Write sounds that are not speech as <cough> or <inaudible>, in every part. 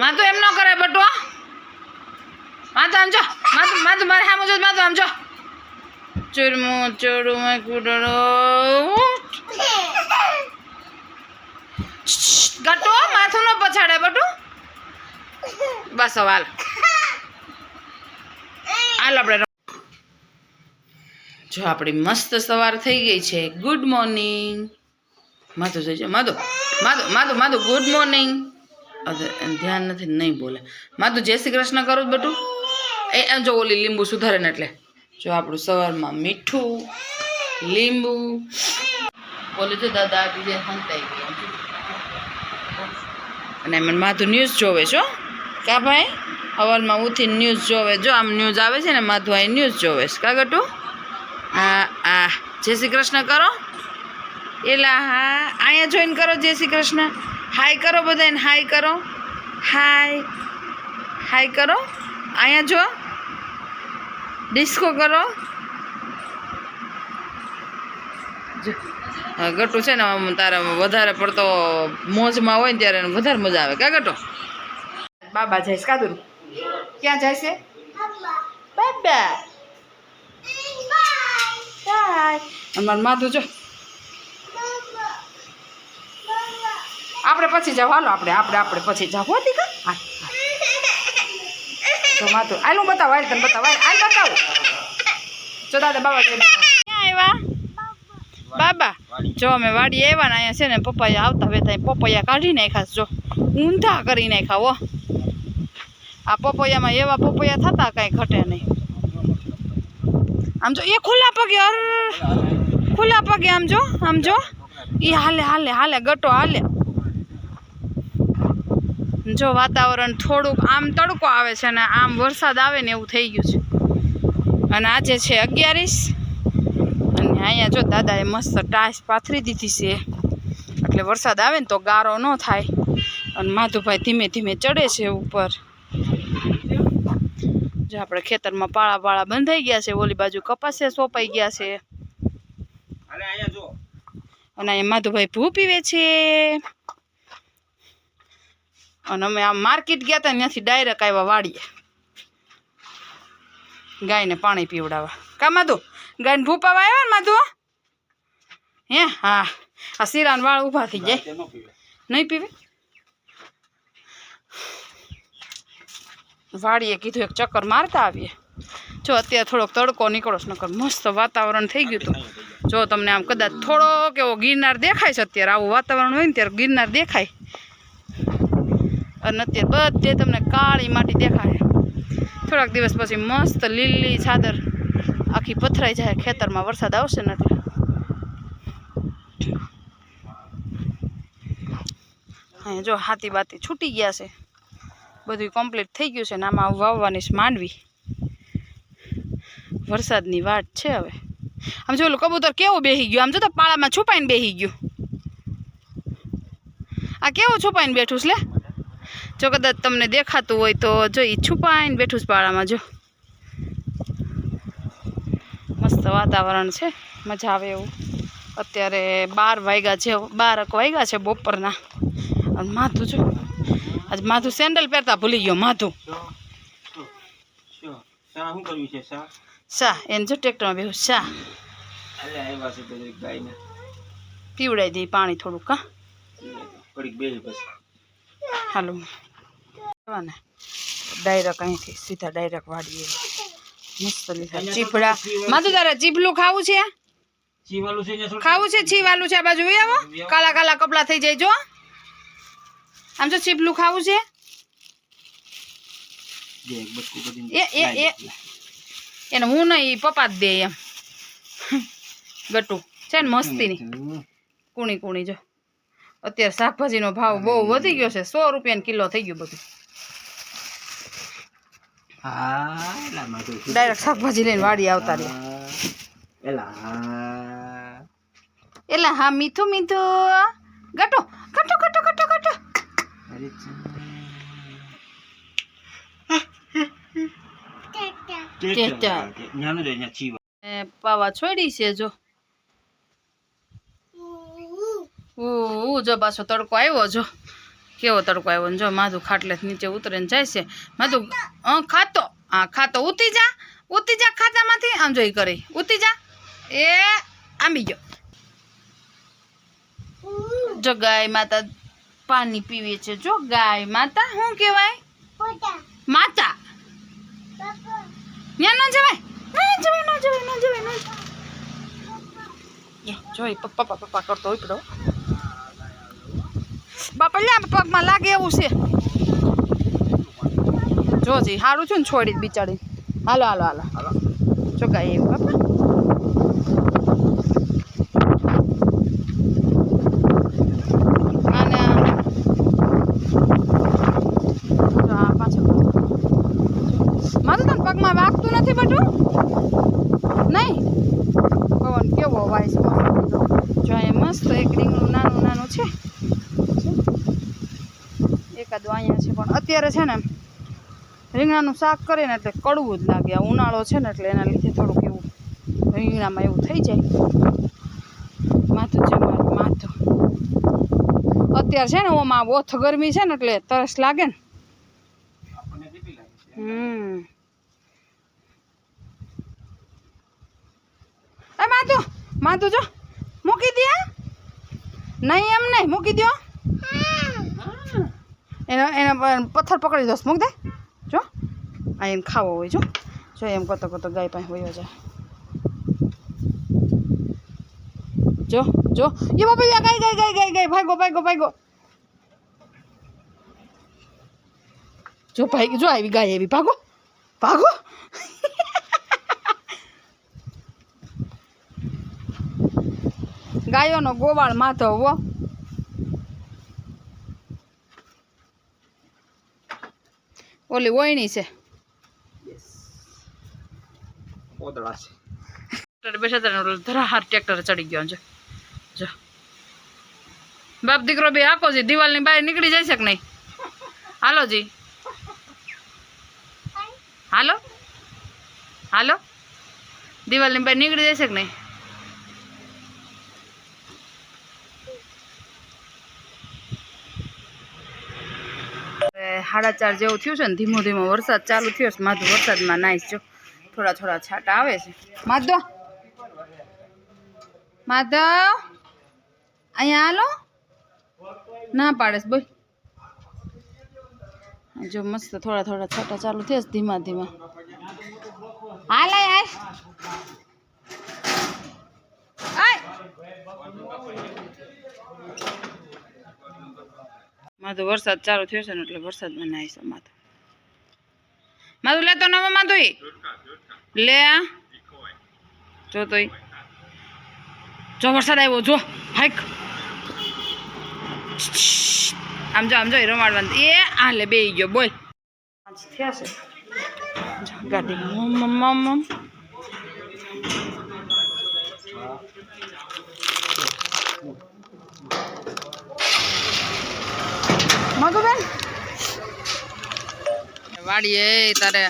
માતું એમ ન કરે બટો તો આમ જો માં તો મારે સામું જો તો આમ જો. ચૂરમું ચોરું કુડડો ગટો, માથું ન પછાડે બટુ. બસ વાલ હાલ. આપણે જો આપણી મસ્ત સવાર થઈ ગઈ છે. ગુડ મોર્નિંગ માધુ જોઈજો માધુ માધુ માધુ માધુ ગુડ મોર્નિંગ ધ્યાન નથી, નહીં બોલે. માધુ જય શ્રી કૃષ્ણ કરું બટું. એ, એમ જો ઓલી લીંબુ સુધારે ને એટલે. જો આપણું સવારમાં મીઠું, લીંબુ. બોલે જો દાદા બીજે સંતાઈ ગયા અને મને માધુ ન્યૂઝ જોવે છો કા ભાઈ? હવાલમાં ઉઠીને ન્યૂઝ જોવે. જો આમ ન્યૂઝ આવે છે ને, માધુ અહીં ન્યૂઝ જોવે છે. કા ગટુ? આ આ, જય શ્રી કૃષ્ણ કરો. એલા, હા, અહીંયા જોઈન કરો જય શ્રી કૃષ્ણ. હાય કરો બધાને હાય કરો. હાય હાય કરો. અહીંયા જો ડિસ્કો કરો. ગટુ છે ને આમ તારે વધારે પડતો મોજમાં હોય ને ત્યારે વધારે મજા આવે. કા ગટો? બાબા જઈશ કાદુર ક્યાં જાય છે બાબા. અમારું માથું જો. આપણે પછી જાવ હાલો આપણે આપણે આપણે પછી જાવ હો દીકા હા તો માથું આયલું બતાવો આયલ તને બતાવો. આયલ બતાવ બતાવો. જો દાદા બાબા ક્યાં આવ્યા? બાબા, જો અમે વાડી આવ્યા ને અહીંયા છે ને, પપૈયા આવતા વેતા પપૈયા કાઢી નાખ્યા જો, ઊંધા કરી નાખ્યા, હો. આ પપૈયામાં એવા પપૈયા થતા કાંઈ ઘટે નહીં. આમ જો, એ ખુલ્લા પગે, અર, ખુલ્લા પગે આમ જો આમ જો. એ હાલે હાલે હાલે, ગટો હાલે. જો વાતાવરણ થોડુંક આમ તડકો આવે છે અને આમ વરસાદ આવે ને એવું થઈ ગયું છે. અને આજે છે અગિયારીસ. અને અહીંયા જો દાદાએ મસ્ત ટાઈસ પાથરી દીધી છે. એટલે વરસાદ આવે ને તો ગારો ન થાય. અને માધુભાઈ ધીમે ધીમે ચડે છે ઉપર. જો આપણે ખેતરમાં પાળા પાળા બંધાઈ ગયા છે ઓલી બાજુ કપાસે સોંપાઈ ગયા છે. અરે અહીંયા જો અને અહીંયા માધુભાઈ ભૂ પીવે છે. અને અમે આમ માર્કેટ ગયા હતા ત્યાંથી ડાયરેક્ટ આવ્યા વાડીએ. ગાયને પાણી પીવડાવવા. કા માધુ? ગાયને ભૂ આવ્યા ને માધુ? હે? હા. આ શીરાન વાળ ઊભા થઈ જાય. નહીં પીવે? વાળીએ કીધું એક ચક્કર મારતા આવીએ. જો અત્યારે થોડોક તડકો નીકળો નકર મસ્ત વાતાવરણ થઈ ગયું હતું. જો તમને આમ કદાચ થોડોક એવો ગિરનાર દેખાય છે અત્યારે આવું વાતાવરણ હોય ને ત્યારે ગિરનાર દેખાય. અને અત્યારે બધે તમને કાળી માટી દેખાય. થોડાક દિવસ પછી મસ્ત લીલી ચાદર આખી પથરાઈ જાય, ખેતરમાં વરસાદ આવશે ને એટલે. જો હાથી બાતી છૂટી ગયા છે. બધું કમ્પ્લીટ થઈ ગયું છે ને આમાં વાવવાની માંડવી. વરસાદની વાટ છે હવે. આમ જો કબૂતર કેવું બેસી ગયું? આમ જો પાળામાં છુપાઈને બેહી ગયું. આ કેવું છુપાઈને બેઠું છે લે? જો કદાચ તમને દેખાતું હોય તો જો એ છુપાઈને બેઠું છે પાળામાં જો. મસ્ત વાતાવરણ છે મજા આવે એવું. અત્યારે બાર વાગ્યા છે બારક વાગ્યા છે બપોરના. અને માથું જો આજ માથું સેન્ડલ પહેરતા ભૂલી ગયો માથું. શું એને જો ટ્રેક્ટરમાં બેહું શા અલે આવ્યા છે પીવડાવી દઈ પાણી થોડુંક હા. હાલો. ને ડાયરેક્ટ અહીંથી સીધા ડાયરેક્ટ વાડીએ. મસ્ત લીધા. ચીપડા માધુ તારે ચીપલું ખાવું છે? ખાવું છે? છીવાલું છે આ બાજુ? આવો. કાલા કાલા કપડા થઈ જાય જો. આમ જો ચીપલું ખાવું છે? એને હું નહીં પપ્પા જ દે એમ. ગટુ. છે ને મસ્તીની. કુણી કુણી જો. અત્યારે શાકભાજીનો ભાવ બહુ વધી ગયો છે. સો રૂપિયાનો કિલો થઈ ગયું બધું. ડાયરેક્ટ શાકભાજી લઈને વાડી આવતા રહ્યા. એલા હા. એટલે હા મીઠું મીઠું. ગટો ગટો ગટો ગટો ગટો પાવા છોડી છે જો. ઉ જો પાછો તડકો આવ્યો જો. કેવો તડકો આવ્યો જો માધુ ખાટલે નીચે ઉતરીને જાય છે. માધુ ખાતો. હા ખાતો. ઉતી જા. ઉતી જા ખાતામાંથી. આમ જોઈ કરી. ઉતી જા. એ, આંબી ગયો. જો ગાય માતા પાણી પીવે છે. જો ગાય માતા, શું કહેવાય? માતા. ત્યાં ન જવાય. ન જવાય જોઈ પપ્પા પપ્પા કરતો હોય પડો બાપા લ્યા પગમાં લાગે એવું છે. જોજી સારું છું ને છોડી બિચારી. હાલો હાલો હાલો. હાલો. જો કાંઈ એવું બાપા અને જો આ પાછળ મારું તને પગમાં વાગતું નથી બટું નહીં પવન કેવો વાય છે મસ્ત. જો અહીંયા મસ્ત એક રીંગણું નાનું નાનું છે એકાદું અહીંયા છે પણ અત્યારે છે ને રીંગણાનું શાક કરીને એટલે કડવું જ લાગે. ઉનાળો છે ને એટલે એના લીધે થોડુંક એવું રીંગણામાં એવું થઈ જાય. માથું છે મારું માથું. અત્યારે છે ને ઓમાં ઓથ ગરમી છે ને એટલે તરસ લાગે ને. હમ. એ માતુ માતુ જો. મૂકી દે નહીં એમ નહીં મૂકી દો એનો, એને પ- પથ્થર પકડી દોસ મૂક દે. જો. આ એને ખાવો હોય, જો. જો એમ કરતો કરતો ગાય પાસે વયો જાય. જો જો. એ બાપા યા ગાય ગાય ગાય ગાય ગાય. ભાગો ભાગો ભાગો જો ભાઈ, જો આવી ગાય એવી. ભાગો. ભાગો. ગાયોનો ગોવાળ માધવ હો. ઓલી ઓયણી છે. છે. ટ્રેક્ટર બેઠા હતા ધરાહાર ટ્રેક્ટર ચડી ગયો છે. જો. બાપ દીકરો બે આખો છે દિવાલની બહાર નીકળી જાય છે કે નહીં? હાલો જી. હાલો? હાલો? દિવાલની બહાર નીકળી જાય છે કે નહીં હવે સાડા ચાર જેવું થયું છે ને, ધીમો ધીમો વરસાદ ચાલુ થયો છે. માધુ વરસાદમાં નાઈશ જો. થોડા થોડા છાંટા આવે છે. માધવ માધવ અહીંયા હાલો. ના પાડે બોલ. જો મસ્ત થોડા થોડા છાંટા ચાલુ થયા છે, ધીમા ધીમા. હાલ આય આય આય તો વરસાદ ચાલુ થયો છે ને એટલે વરસાદમાં નાઈશ માધુ તો લેતો નવો તોય લે આ. જો તો જો વરસાદ આવ્યો જો. હાઈક. આમ જો આમ જો રમાડવાનું. એ આ લે બેહી ગયો આજ થયા છે. ગાડીમાં મમ મમ મમ. મધુબેન વાડીએ તારે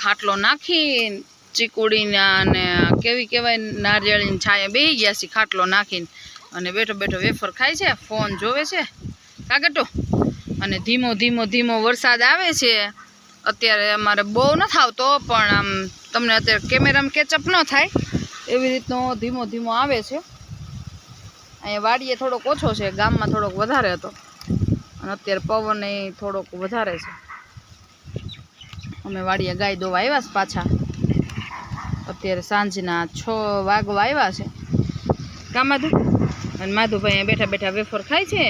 ખાટલો નાખી ચીકુડીના અને કેવી કહેવાય, નારિયેળીની છાયા બેસી ગયા છે ખાટલો નાખીને. અને બેઠો બેઠો વેફર ખાય છે, ફોન જોવે છે. કાગટો અને ધીમો ધીમો ધીમો વરસાદ આવે છે. અત્યારે અમારે બહુ નથી આવતો, પણ આમ તમને અત્યારે કેમેરામાં કેચઅપ ન થાય. એવી રીતનો ધીમો ધીમો આવે છે. અહીંયા વાડીએ થોડોક ઓછો છે, ગામમાં થોડોક વધારે હતો. અને અત્યારે પવન એ થોડોક વધારે છે. અમે વાડીએ ગાય દોવા આવ્યા છે પાછા. અત્યારે સાંજના છ વાગવા આવ્યા છે. કા માધુ? અને માધુભાઈ બેઠા બેઠા વેફર ખાય છે,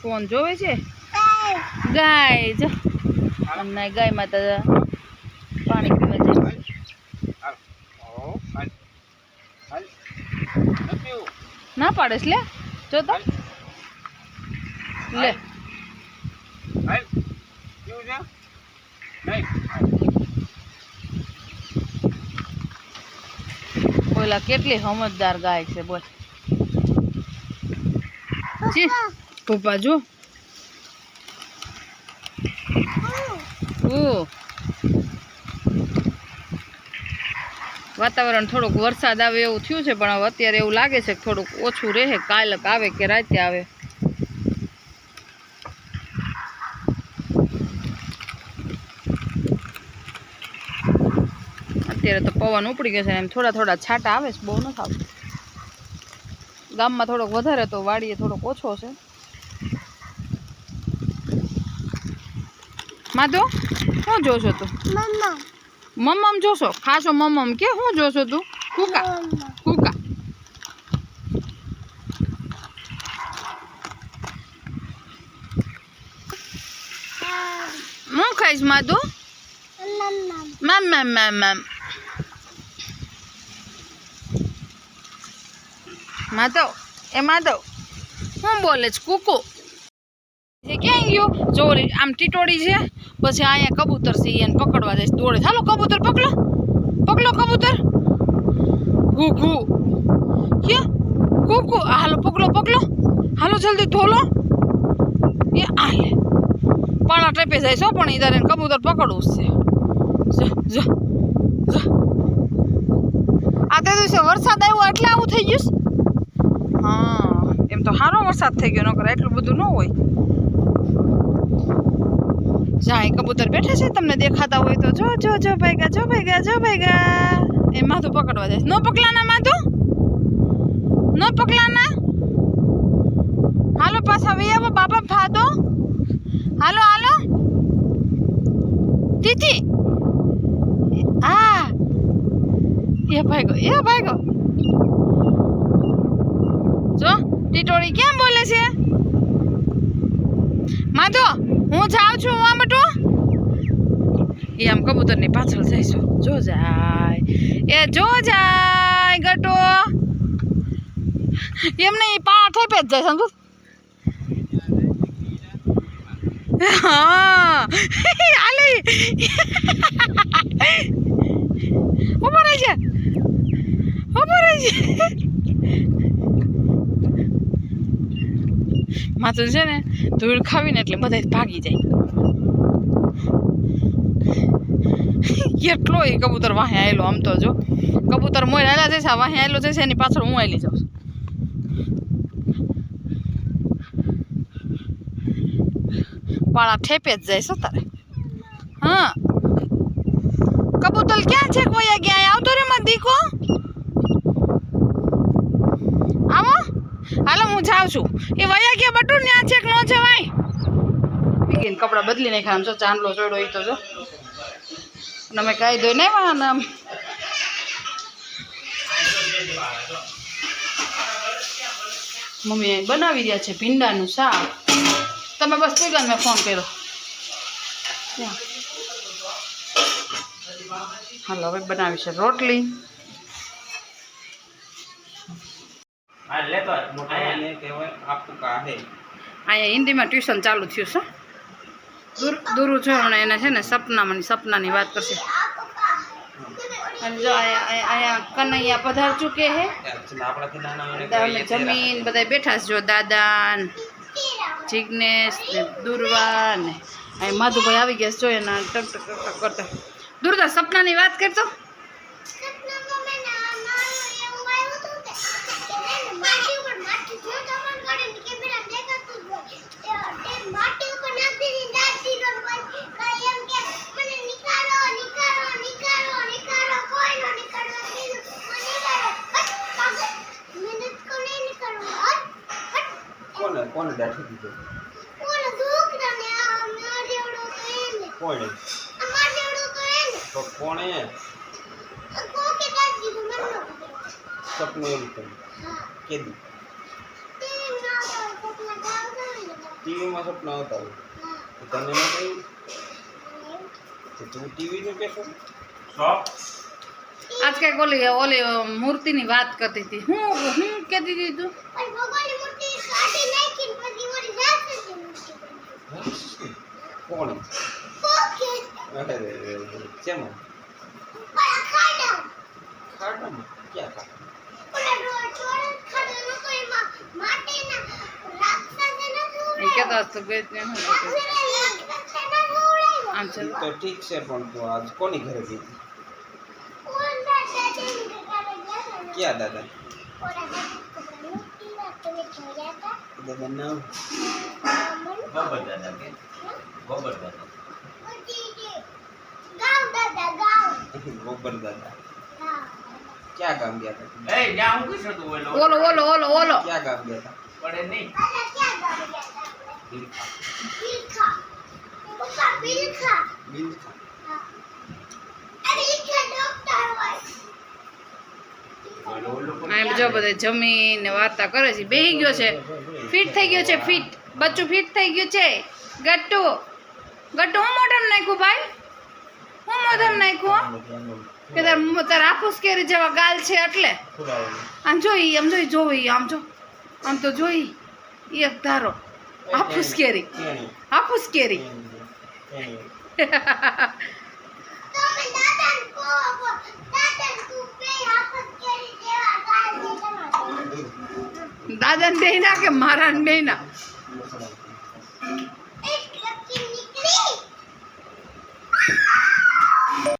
ફોન જોવે છે? ગાય જો. અને ગાય માતા પાણી પીવા જાય ના પાડે લે જો તો. લે હાલ કેવું છે ઓલા કેટલી સમજદાર ગાય છે, બોલ. પપ્પા જો વાતાવરણ થોડુંક વરસાદ આવે એવું થયું છે, પણ અત્યારે એવું લાગે છે કે થોડુંક ઓછું રહે કાલક આવે કે રાતે આવે. અત્યારે તો પવન ઉપડી ગયો છે એમ થોડા થોડા છાંટા આવે છે બહુ નથી આવતું ગામમાં થોડોક વધારે તો વાડીએ થોડોક ઓછો છે. માધો શું જોશો તું? મમ્મમ જોશો? ખાસો મમ્મમ કે શું જોશો તું? કુકા? કુકા. હું. ખાઈશ Madhu? Ma'am ma'am ma'am ma'am Madhav, એ માધવ, હું બોલે છે, કુકુ. જે ક્યાં ગયો? જો આમ ટીટોડી છે, પછી અહીંયા કબૂતર છે, એને પકડવા જાય. દોડે. હાલો, કબૂતર પકડો. પકડો કબૂતર. ઘુ ઘુ ક્યાં? કુકુ. હાલો, પકડો પકડો. હાલો, જલ્દી ધોલો. એ આ પાણા ટેપે જાય છો પણ એને કબૂતર પકડવું છે. આ તે દિવસે વરસાદ આવ્યો એટલે આવું થઈ ગયું? હા, એમ તો સારો વરસાદ થઈ ગયો, નકર એટલું બધું ન હોય. જાય કબૂતર બેઠા છે, તમને દેખાતા હોય તો જો જો જો ભાઈગા જો ભાઈગા જો ભાઈગા એ માથું પકડવા જાય ન પકલાના માથું? ન પકલાના હાલો, પાછા વે આવો, બાપા ફાદો હાલો હાલો. તીતી. આ. એ ભાઈગો એ ભાઈગો જો ટીટોળી કેમ બોલે છે? માધો, હું જાઉં છું આમ બટુ એ આમ કબૂતરની પાછળ જઈશું જો જાય. એ જો જાય ગટો. એમને એ પા થઈ જ જાય સમજો હા. <laughs> આલે ઊભો રહી છે ઊભો રહી છે માથું છે ને ધૂળ ખાવીને એટલે બધા ભાગી જાય. કેટલો એ કબૂતર વાહે આવેલો આમ તો જો. કબૂતર મોય આવેલા છે, આ વાહે આવેલો છે એની પાછળ હું આવેલી જાઉં. પાળા ઠેપે જ જાય છે તારે. હા. કબૂતર ક્યાં છે? કોઈ ગયા આવતો રે માં દીકો આવો હાલો હું જાઉં છું. એ વયા ગયા બટુ ન્યા છે કે ન વિકીને કપડાં બદલી નાખ્યા, આમ છો ચાંદલો ચોડો ઈ તો જો. અમે કાંઈ ધોઈ નહીં વાળા આમ. મમ્મી બનાવી રહ્યા છે ભીંડાનું શાક. તમે બસ પીગા મેં ફોન કર્યો. ત્યાં. હાલો, હવે બનાવી છે રોટલી. અહીંયા હિન્દીમાં ટ્યુશન ચાલુ થયું છે. દૂર દૂરું છે હમણાં એને છે ને સપનામાં સપનાની વાત કરશે. કનૈયા પધાર ચૂકે હે. જમીન બધા બેઠા જો દાદા ને જિજ્ઞેશ ને દુર્વા ને. અહીં માધુભાઈ આવી ગયા છે જો એના ટક ટક કરતા. સપનાની વાત કરતો? કોને કોને દાઠી દીધો કોણે? તો કોણે? સપનું એવું કર્યું. કેદી? ટીવીમાં સપના આવતા હોય. તો તને ન કહ્યું? તો તું ટીવીનું કહેશો? આજ કંઈક ઓલી ઓલી મૂર્તિની વાત કરતી હતી. હું હું કહેતી હતી તું? કોણ. શેમાં ખાડામાં ક્યાં ખાડા તો ઠીક છે પણ તું આજ કોની ઘરે ગઈ ક્યાં દાદા દાદા નામ દાદા ગોબર દાદા ગોબર દાદા ક્યાં ગામ ગયા હતા? એ ત્યાં હું કીધું તું ઓલો ઓલો ઓલો ઓલો ઓલો. ક્યાં ગામ ગયા હતા? પડે નહીં. બિલખા બિલખા ઓલો ઓલો પણ આ જો બધે જમીને વાર્તા કરે છે. બેહી ગયો છે. ફિટ થઈ ગયો છે ફિટ બચ્ચું ફિટ થઈ ગયું છે. ગટ્ટુ. ગટ્ટુ હું મોઢમ નાખ્યું ભાઈ? હું મોઢમ નાખ્યું કે તાર તાર આફૂસ કેરી જેવા ગાલ છે એટલે. આમ જોઈ આમ જોઈ જોઈ આમ જો. આમ તો જોઈ એક ધારો. આફૂસ કેરી આફૂસ કેરી દાદાને બે ના કે મારા બે ના? me.